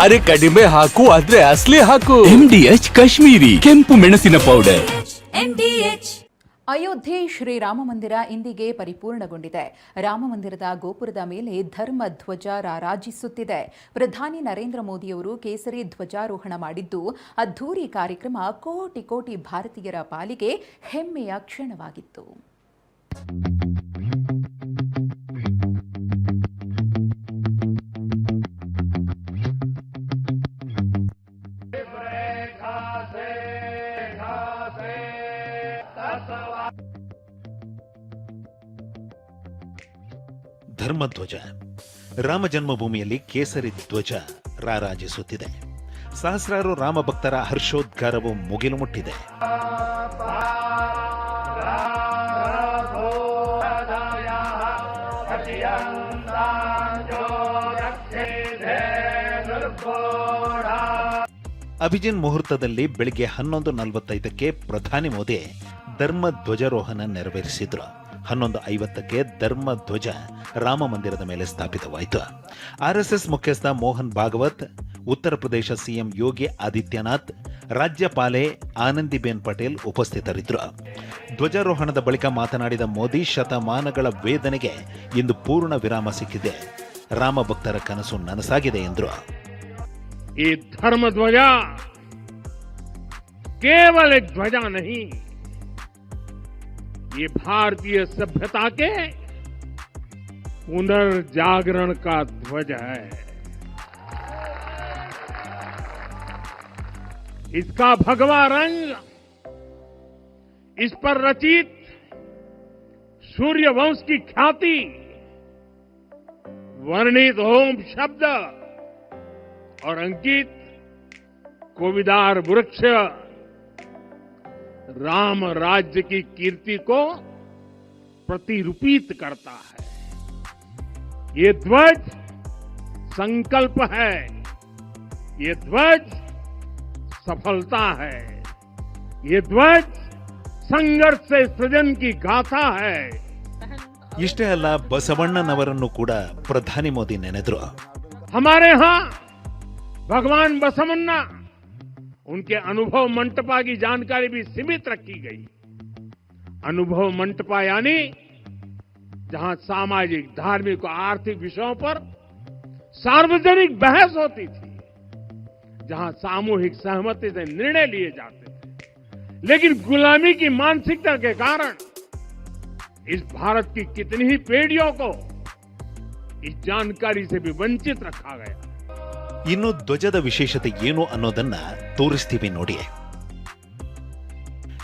ಅರೆ ಕಡಿಮೆ ಹಾಕು ಆದ್ರೆ ಅಸ್ಲಿ ಹಾಕು. ಎಂಡಿಎಚ್ ಕಾಶ್ಮೀರಿ ಕೆಂಪು ಮೆಣಸಿನ ಪೌಡರ್ ಅಯೋಧ್ಯೆ ಶ್ರೀರಾಮ ಮಂದಿರ ಇಂದಿಗೆ ಪರಿಪೂರ್ಣಗೊಂಡಿದೆ. ರಾಮ ಮಂದಿರದ ಗೋಪುರದ ಮೇಲೆ ಧರ್ಮ ಧ್ವಜ ರಾರಾಜಿಸುತ್ತಿದೆ. ಪ್ರಧಾನಿ ನರೇಂದ್ರ ಮೋದಿಯವರು ಕೇಸರಿ ಧ್ವಜಾರೋಹಣ ಮಾಡಿದ್ದು ಅದ್ಧೂರಿ ಕಾರ್ಯಕ್ರಮ ಕೋಟಿ ಕೋಟಿ ಭಾರತೀಯರ ಪಾಲಿಗೆ ಹೆಮ್ಮೆಯ ಕ್ಷಣವಾಗಿತ್ತು. ಧರ್ಮಧ್ವಜ ರಾಮ ಜನ್ಮಭೂಮಿಯಲ್ಲಿ ಕೇಸರಿ ಧ್ವಜ ರಾರಾಜಿಸುತ್ತಿದೆ. ಸಹಸ್ರಾರು ರಾಮ ಭಕ್ತರ ಹರ್ಷೋದ್ಗಾರವು ಮುಗಿಲು ಮುಟ್ಟಿದೆ. ಅಭಿಜಿನ್ ಮುಹೂರ್ತದಲ್ಲಿ ಬೆಳಿಗ್ಗೆ ಹನ್ನೊಂದು ನಲವತ್ತೈದಕ್ಕೆ ಪ್ರಧಾನಿ ಮೋದಿ ಧರ್ಮ ಧ್ವಜಾರೋಹಣ ನೆರವೇರಿಸಿದ್ರು. ಹನ್ನೊಂದು ಐವತ್ತಕ್ಕೆ ಧರ್ಮ ಧ್ವಜ ರಾಮ ಮಂದಿರದ ಮೇಲೆ ಸ್ಥಾಪಿತವಾಯಿತು. ಆರ್ ಎಸ್ ಎಸ್ ಮುಖ್ಯಸ್ಥ ಮೋಹನ್ ಭಾಗವತ್, ಉತ್ತರ ಪ್ರದೇಶ ಸಿಎಂ ಯೋಗಿ ಆದಿತ್ಯನಾಥ್, ರಾಜ್ಯಪಾಲೆ ಆನಂದಿ ಬೇನ್ ಪಟೇಲ್ ಉಪಸ್ಥಿತರಿದ್ದರು ಧ್ವಜಾರೋಹಣದ ಬಳಿಕ ಮಾತನಾಡಿದ ಮೋದಿ, ಶತಮಾನಗಳ ವೇದನೆಗೆ ಇಂದು ಪೂರ್ಣ ವಿರಾಮ ಸಿಕ್ಕಿದೆ. ರಾಮ ಭಕ್ತರ ಕನಸು ನನಸಾಗಿದೆ ಎಂದರು. ಈ ಧರ್ಮ ಧ್ವಜ ಕೇವಲ ಧ್ವಜ ನಹೀ ये भारतीय सभ्यता के पुनर्जागरण का ध्वज है। इसका भगवा रंग इस पर रचित सूर्य वंश की ख्याति, वर्णित होम शब्द और अंकित कोविदार वृक्ष राम राज्य की कीर्ति को प्रतिरूपित करता है ये ध्वज संकल्प है ये ध्वज सफलता है ये ध्वज संघर्ष से सृजन की गाथा है ಇಷ್ಟೇ ಅಲ್ಲ ಬಸವಣ್ಣನವರನ್ನು ಕೂಡ ಪ್ರಧಾನಿ ಮೋದಿ ನೆನೆದ್ರು हमारे यहां भगवान बसवन्ना उनके अनुभव मंटपा की जानकारी भी सीमित रखी गई। अनुभव मंटपा यानी जहाँ सामाजिक, धार्मिक और आर्थिक विषयों पर सार्वजनिक बहस होती थी, जहाँ सामूहिक सहमति से निर्णय लिए जाते थे। लेकिन गुलामी की मानसिकता के कारण इस भारत की कितनी ही पीढ़ियों को इस जानकारी से भी वंचित रखा गया। ಇನ್ನು ಧ್ವಜದ ವಿಶೇಷತೆ ಏನು ಅನ್ನೋದನ್ನ ತೋರಿಸ್ತೀವಿ ನೋಡಿ.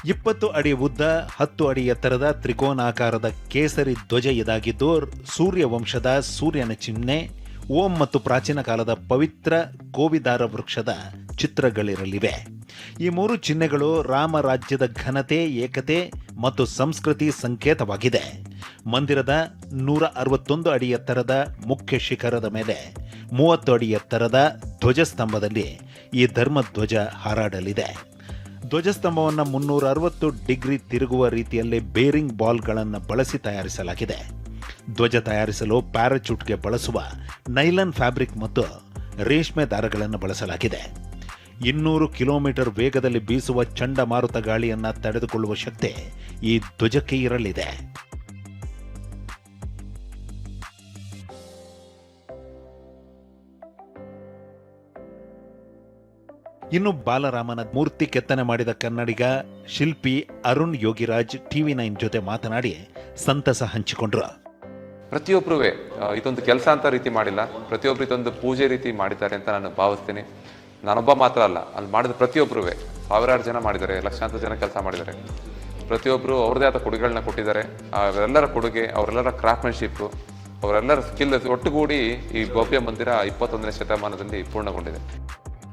ಇಪ್ಪತ್ತು ಅಡಿ ಉದ್ದ, ಹತ್ತು ಅಡಿ ಎತ್ತರದ ತ್ರಿಕೋನಾಕಾರದ ಕೇಸರಿ ಧ್ವಜ ಇದಾಗಿದ್ದು ಸೂರ್ಯ ವಂಶದ ಸೂರ್ಯನ ಚಿಹ್ನೆ, ಓಂ ಮತ್ತು ಪ್ರಾಚೀನ ಕಾಲದ ಪವಿತ್ರ ಕೋವಿದಾರ ವೃಕ್ಷದ ಚಿತ್ರಗಳಿರಲಿವೆ. ಈ ಮೂರು ಚಿಹ್ನೆಗಳು ರಾಮ ರಾಜ್ಯದ ಘನತೆ, ಏಕತೆ ಮತ್ತು ಸಂಸ್ಕೃತಿ ಸಂಕೇತವಾಗಿದೆ. ಮಂದಿರದ ನೂರ ಅರವತ್ತೊಂದು ಅಡಿ ಎತ್ತರದ ಮುಖ್ಯ ಶಿಖರದ ಮೇಲೆ ಮೂವತ್ತು ಅಡಿ ಎತ್ತರದ ಧ್ವಜಸ್ತಂಭದಲ್ಲಿ ಈ ಧರ್ಮಧ್ವಜ ಹಾರಾಡಲಿದೆ. ಧ್ವಜಸ್ತಂಭವನ್ನು ಮುನ್ನೂರ ಅರವತ್ತು ಡಿಗ್ರಿ ತಿರುಗುವ ರೀತಿಯಲ್ಲಿ ಬೇರಿಂಗ್ ಬಾಲ್ಗಳನ್ನು ಬಳಸಿ ತಯಾರಿಸಲಾಗಿದೆ. ಧ್ವಜ ತಯಾರಿಸಲು ಪ್ಯಾರಾಚೂಟ್ಗೆ ಬಳಸುವ ನೈಲನ್ ಫ್ಯಾಬ್ರಿಕ್ ಮತ್ತು ರೇಷ್ಮೆ ದಾರಗಳನ್ನು ಬಳಸಲಾಗಿದೆ. ಇನ್ನೂರು ಕಿಲೋಮೀಟರ್ ವೇಗದಲ್ಲಿ ಬೀಸುವ ಚಂಡಮಾರುತ ಗಾಳಿಯನ್ನು ತಡೆದುಕೊಳ್ಳುವ ಶಕ್ತಿ ಈ ಧ್ವಜಕ್ಕೆ ಇರಲಿದೆ. ಇನ್ನು ಬಾಲರಾಮನ ಮೂರ್ತಿ ಕೆತ್ತನೆ ಮಾಡಿದ ಕನ್ನಡಿಗ ಶಿಲ್ಪಿ ಅರುಣ್ ಯೋಗಿರಾಜ್ ಟಿವಿ ನೈನ್ ಜೊತೆ ಮಾತನಾಡಿ ಸಂತಸ ಹಂಚಿಕೊಂಡ್ರು. ಪ್ರತಿಯೊಬ್ಬರೂ ಇದೊಂದು ಕೆಲಸ ಅಂತ ರೀತಿ ಮಾಡಿಲ್ಲ. ಪ್ರತಿಯೊಬ್ಬರು ಇದೊಂದು ಪೂಜೆ ರೀತಿ ಮಾಡಿದ್ದಾರೆ ಅಂತ ನಾನು ಭಾವಿಸ್ತೀನಿ. ನಾನೊಬ್ಬ ಮಾತ್ರ ಅಲ್ಲ, ಅಲ್ಲಿ ಮಾಡಿದ ಪ್ರತಿಯೊಬ್ಬರೂ ಸಾವಿರಾರು ಜನ ಮಾಡಿದ್ದಾರೆ, ಲಕ್ಷಾಂತರ ಜನ ಕೆಲಸ ಮಾಡಿದ್ದಾರೆ. ಪ್ರತಿಯೊಬ್ಬರು ಅವ್ರದೇ ಆದ ಕೊಡುಗೆಗಳನ್ನ ಕೊಟ್ಟಿದ್ದಾರೆ. ಅವರೆಲ್ಲರ ಕೊಡುಗೆ, ಅವರೆಲ್ಲರ ಕ್ರಾಫ್ಟ್ಮನ್ಶಿಪ್ ಅವರೆಲ್ಲರ ಸ್ಕಿಲ್ ಒಟ್ಟುಗೂಡಿ ಈ ಭವ್ಯ ಮಂದಿರ ಇಪ್ಪತ್ತೊಂದನೇ ಶತಮಾನದಲ್ಲಿ ಪೂರ್ಣಗೊಂಡಿದೆ.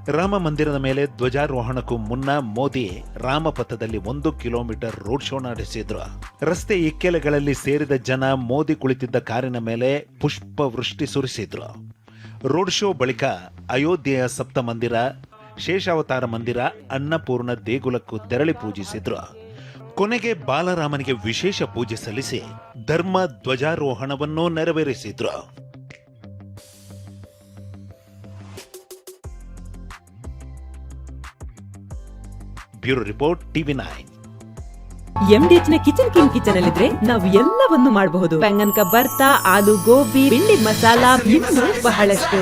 ರಾಮ ಮಂದಿರದ ಮೇಲೆ ಧ್ವಜಾರೋಹಣಕ್ಕೂ ಮುನ್ನ ಮೋದಿ ರಾಮಪಥದಲ್ಲಿ ಒಂದು ಕಿಲೋಮೀಟರ್ ರೋಡ್ ಶೋ ನಡೆಸಿದ್ರು. ರಸ್ತೆ ಇಕ್ಕೆಲೆಗಳಲ್ಲಿ ಸೇರಿದ ಜನ ಮೋದಿ ಕುಳಿತಿದ್ದ ಕಾರಿನ ಮೇಲೆ ಪುಷ್ಪ ವೃಷ್ಟಿ ಸುರಿಸಿದ್ರು. ರೋಡ್ ಶೋ ಬಳಿಕ ಅಯೋಧ್ಯೆಯ ಸಪ್ತ ಮಂದಿರ, ಶೇಷಾವತಾರ ಮಂದಿರ, ಅನ್ನಪೂರ್ಣ ದೇಗುಲಕ್ಕೂ ತೆರಳಿ ಪೂಜಿಸಿದ್ರು. ಕೊನೆಗೆ ಬಾಲರಾಮನಿಗೆ ವಿಶೇಷ ಪೂಜೆ ಸಲ್ಲಿಸಿ ಧರ್ಮ ಧ್ವಜಾರೋಹಣವನ್ನೂ ನೆರವೇರಿಸಿದ್ರು. Bureau report TV nine. ಎಂಡಿಎಚ್ನ kitchen king kitchen ಅಲ್ಲಿದ್ರೆ ನಾವು ಎಲ್ಲವನ್ನು ಮಾಡಬಹುದು. ಬೆಂಗನ್ ಬರ್ತಾ ಆಲೂ ಗೋಬಿ ಬಿಂಡಿ ಮಸಾಲಾ ಇನ್ನು ಬಹಳಷ್ಟು.